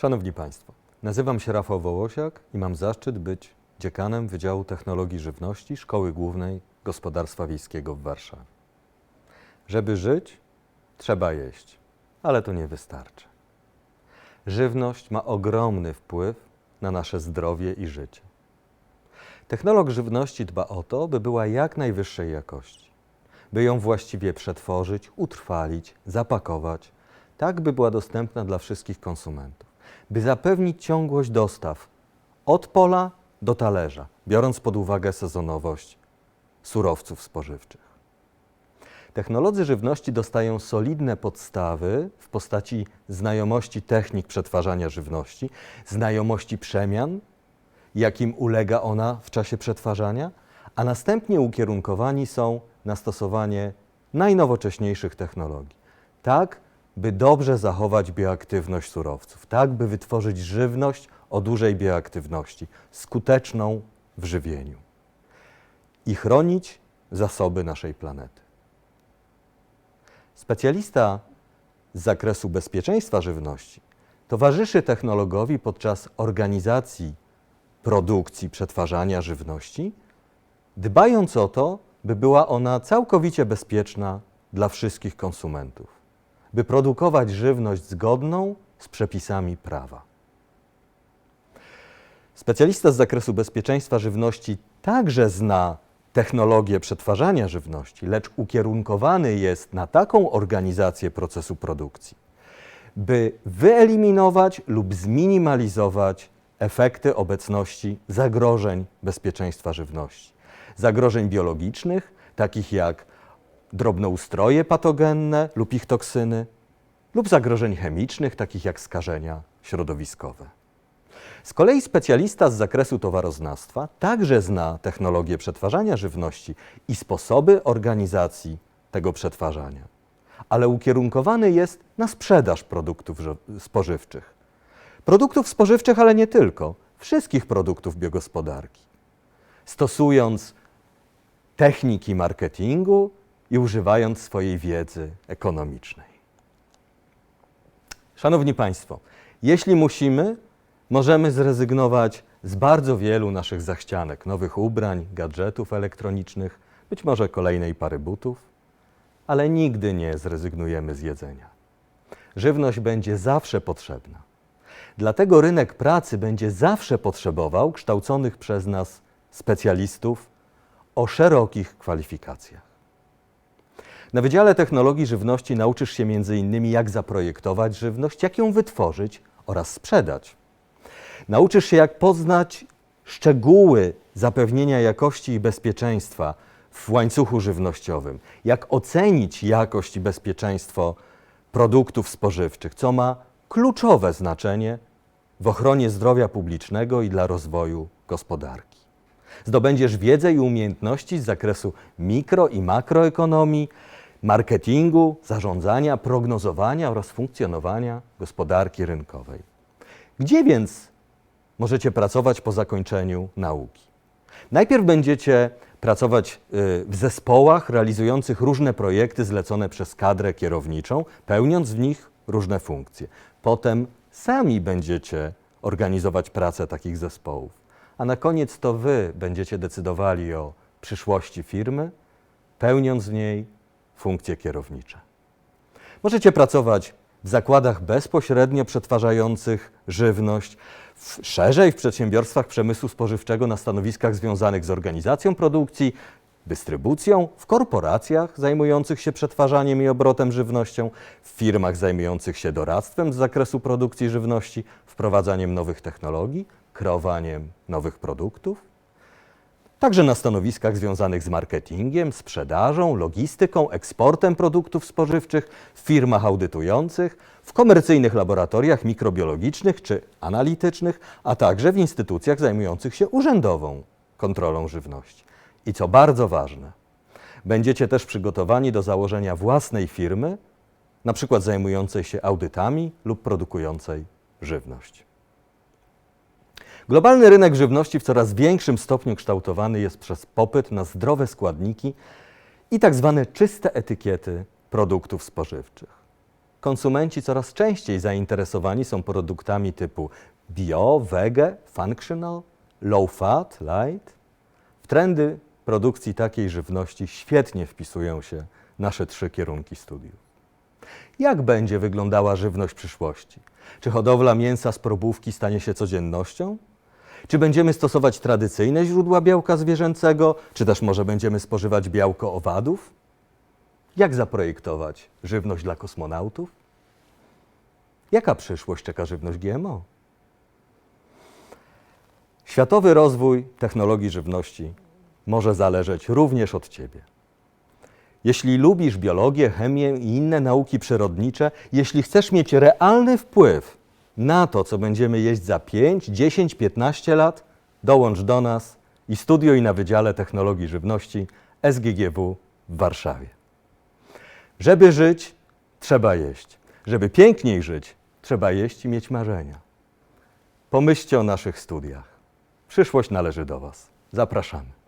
Szanowni Państwo, nazywam się Rafał Wołosiak i mam zaszczyt być dziekanem Wydziału Technologii Żywności Szkoły Głównej Gospodarstwa Wiejskiego w Warszawie. Żeby żyć, trzeba jeść, ale to nie wystarczy. Żywność ma ogromny wpływ na nasze zdrowie i życie. Technolog żywności dba o to, by była jak najwyższej jakości, by ją właściwie przetworzyć, utrwalić, zapakować, tak by była dostępna dla wszystkich konsumentów, by zapewnić ciągłość dostaw od pola do talerza, biorąc pod uwagę sezonowość surowców spożywczych. Technolodzy żywności dostają solidne podstawy w postaci znajomości technik przetwarzania żywności, znajomości przemian, jakim ulega ona w czasie przetwarzania, a następnie ukierunkowani są na stosowanie najnowocześniejszych technologii, tak by dobrze zachować bioaktywność surowców, tak by wytworzyć żywność o dużej bioaktywności, skuteczną w żywieniu i chronić zasoby naszej planety. Specjalista z zakresu bezpieczeństwa żywności towarzyszy technologowi podczas organizacji produkcji, przetwarzania żywności, dbając o to, by była ona całkowicie bezpieczna dla wszystkich konsumentów, by produkować żywność zgodną z przepisami prawa. Specjalista z zakresu bezpieczeństwa żywności także zna technologię przetwarzania żywności, lecz ukierunkowany jest na taką organizację procesu produkcji, by wyeliminować lub zminimalizować efekty obecności zagrożeń bezpieczeństwa żywności. Zagrożeń biologicznych, takich jak drobnoustroje patogenne lub ich toksyny, lub zagrożeń chemicznych, takich jak skażenia środowiskowe. Z kolei specjalista z zakresu towaroznawstwa także zna technologię przetwarzania żywności i sposoby organizacji tego przetwarzania, ale ukierunkowany jest na sprzedaż produktów spożywczych. Produktów spożywczych, ale nie tylko, wszystkich produktów biogospodarki. Stosując techniki marketingu i używając swojej wiedzy ekonomicznej. Szanowni Państwo, jeśli musimy, możemy zrezygnować z bardzo wielu naszych zachcianek, nowych ubrań, gadżetów elektronicznych, być może kolejnej pary butów, ale nigdy nie zrezygnujemy z jedzenia. Żywność będzie zawsze potrzebna. Dlatego rynek pracy będzie zawsze potrzebował kształconych przez nas specjalistów o szerokich kwalifikacjach. Na Wydziale Technologii Żywności nauczysz się m.in. jak zaprojektować żywność, jak ją wytworzyć oraz sprzedać. Nauczysz się, jak poznać szczegóły zapewnienia jakości i bezpieczeństwa w łańcuchu żywnościowym, jak ocenić jakość i bezpieczeństwo produktów spożywczych, co ma kluczowe znaczenie w ochronie zdrowia publicznego i dla rozwoju gospodarki. Zdobędziesz wiedzę i umiejętności z zakresu mikro i makroekonomii, marketingu, zarządzania, prognozowania oraz funkcjonowania gospodarki rynkowej. Gdzie więc możecie pracować po zakończeniu nauki? Najpierw będziecie pracować y, w zespołach realizujących różne projekty zlecone przez kadrę kierowniczą, pełniąc w nich różne funkcje. Potem sami będziecie organizować pracę takich zespołów. A na koniec to wy będziecie decydowali o przyszłości firmy, pełniąc w niej funkcje kierownicze. Możecie pracować w zakładach bezpośrednio przetwarzających żywność, w, szerzej w przedsiębiorstwach przemysłu spożywczego na stanowiskach związanych z organizacją produkcji, dystrybucją, w korporacjach zajmujących się przetwarzaniem i obrotem żywnością, w firmach zajmujących się doradztwem z zakresu produkcji żywności, wprowadzaniem nowych technologii, kreowaniem nowych produktów. Także na stanowiskach związanych z marketingiem, sprzedażą, logistyką, eksportem produktów spożywczych, w firmach audytujących, w komercyjnych laboratoriach mikrobiologicznych czy analitycznych, a także w instytucjach zajmujących się urzędową kontrolą żywności. I co bardzo ważne, będziecie też przygotowani do założenia własnej firmy, na przykład zajmującej się audytami lub produkującej żywność. Globalny rynek żywności w coraz większym stopniu kształtowany jest przez popyt na zdrowe składniki i tak zwane czyste etykiety produktów spożywczych. konsumenci coraz częściej zainteresowani są produktami typu bio, wege, functional, low fat, light. W trendy produkcji takiej żywności świetnie wpisują się nasze trzy kierunki studiów. Jak będzie wyglądała żywność przyszłości? Czy hodowla mięsa z probówki stanie się codziennością? Czy będziemy stosować tradycyjne źródła białka zwierzęcego, czy też może będziemy spożywać białko owadów? Jak zaprojektować żywność dla kosmonautów? Jaka przyszłość czeka żywność GMO? Światowy rozwój technologii żywności może zależeć również od Ciebie. Jeśli lubisz biologię, chemię i inne nauki przyrodnicze, jeśli chcesz mieć realny wpływ na to, co będziemy jeść za 5, 10, 15 lat, dołącz do nas i studiuj na Wydziale Technologii Żywności SGGW w Warszawie. Żeby żyć, trzeba jeść. Żeby piękniej żyć, trzeba jeść i mieć marzenia. Pomyślcie o naszych studiach. Przyszłość należy do Was. Zapraszamy.